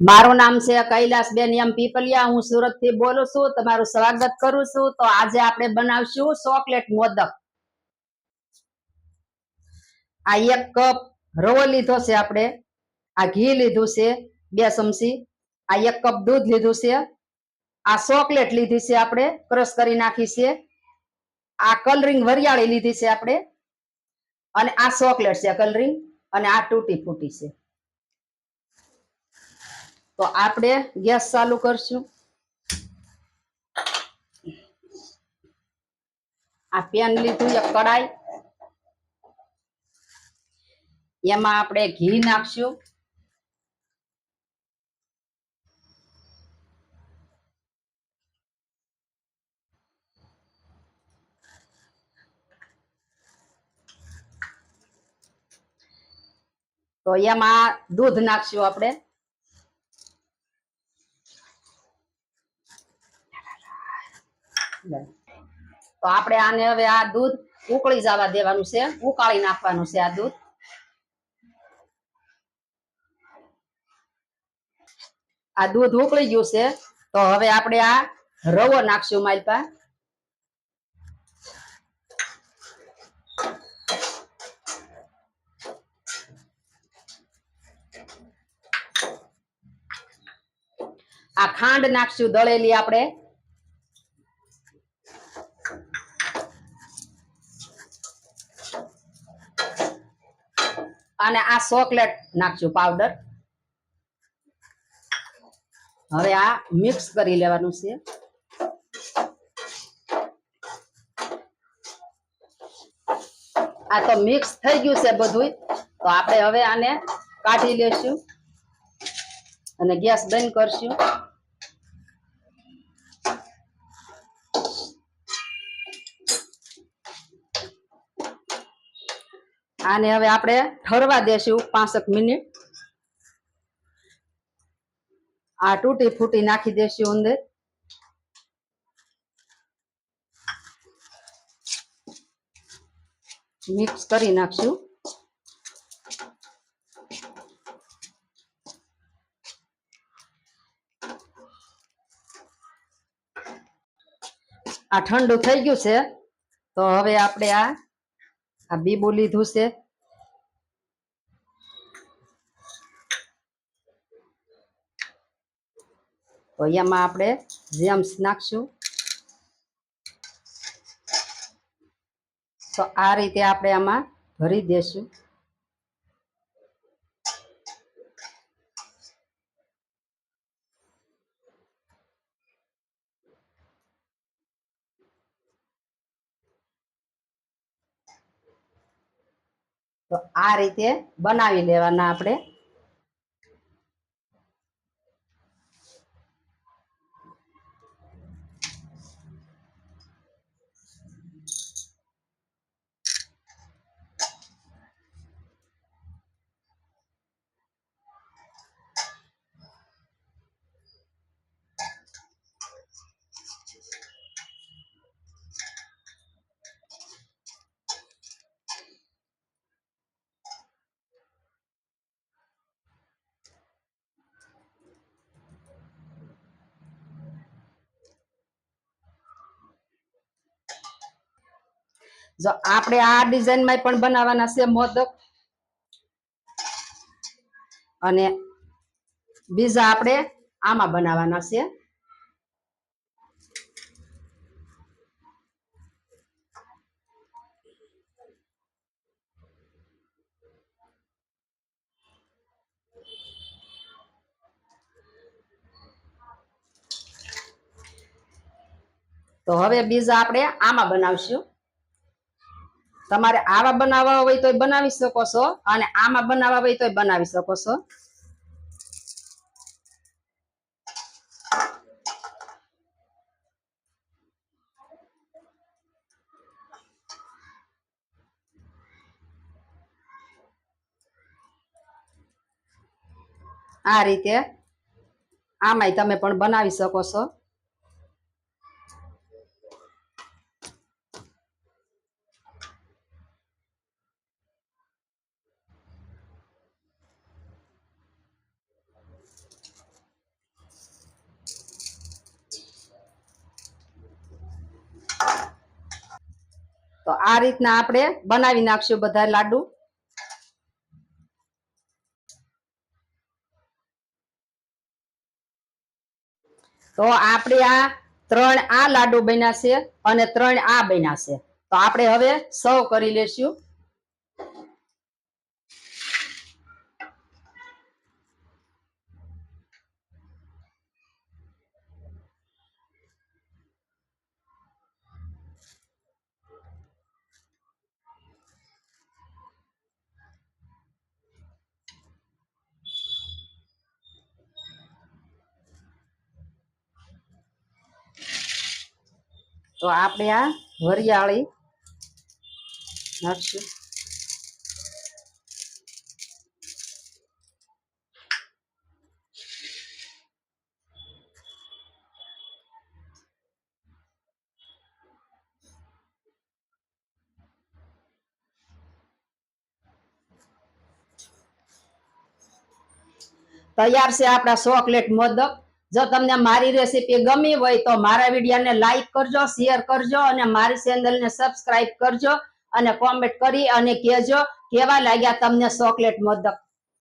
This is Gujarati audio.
મારું નામ છે કૈલાસ બેન એમ પીપલિયા. હું સુરતથી બોલું છું. તમારું સ્વાગત કરું છું. તો આજે આપણે બનાવશું ચોકલેટ મોદક. આ એક કપ રવો લીધો છે આપણે. આ ઘી લીધું છે બે ચમચી. આ એક કપ દૂધ લીધું છે. આ ચોકલેટ લીધી છે આપણે. ક્રશ કરી નાખી છે. આ કલરિંગ વરિયાળી લીધી છે આપણે. અને આ ચોકલેટ છે કલરિંગ. અને આ તૂટી ફૂટી છે. તો આપણે ગેસ ચાલુ કરશું. આ પેન લીધું, એક કડાઈ. એમાં આપણે ઘી નાખશું. તો એમાં દૂધ નાખશું આપણે. તો આપણે આને હવે આ દૂધ ઉકળી જવા દેવાનું છે. ઉકાળી નાખવાનું છે આ દૂધ. આ દૂધ ઉકળી ગયું છે. તો હવે આપણે આ રવો નાખશું માલપા આ ખાંડ નાખશું દળેલી આપણે. અને આ ચોકલેટ નાખશું પાવડર હવે આ મિક્સ કરી લેવાનું છે. આ તો મિક્સ થઈ ગયું છે બધું તો આપણે હવે આને કાઢી લેશું અને ગેસ બંધ કરશું. આને હવે આપણે ઠરવા દેશું પાંસઠ મિનિટ. આ તૂટી ફૂટી નાખી દેશું અંદર. મિક્સ કરી નાખશું. આ ઠંડુ થઈ ગયું છે, તો હવે આપણે આ આ બીબુ લીધું છે. તો એમાં આપણે જેમ્સ નાખશું. તો આ રીતે આપણે આમાં ભરી દેશું. તો આ રીતે બનાવી લેવાના આપણે. જો આપણે આ ડિઝાઇનમાં પણ બનાવવાના છે મોદક. અને બીજા આપણે આમાં બનાવવાના છે. તો હવે બીજા આપણે આમાં બનાવશું. તમારે આવા બનાવવા હોય તો બનાવી શકો છો અને આમાં બનાવવા હોય તો બનાવી શકો છો. આ રીતે આમાંય તમે પણ બનાવી શકો છો. તો આ રીતના આપણે બનાવી નાખશું બધા લાડુ. તો આપણે આ ત્રણ આ લાડુ બન્યા છે અને ત્રણ આ બન્યા છે. તો આપણે હવે સર્વ કરી લેશું. તો આપણે આ વરિયાળી નાખશું. તૈયાર છે આપણા ચોકલેટ મોદક. જો તમને મારી રેસીપી ગમી હોય તો મારા વિડીયોને લાઈક કરજો શેર કરજો અને મારી ચેનલને સબસ્ક્રાઇબ કરજો અને કોમેન્ટ કરી અને કહેજો કેવા લાગ્યા તમને ચોકલેટ મોદક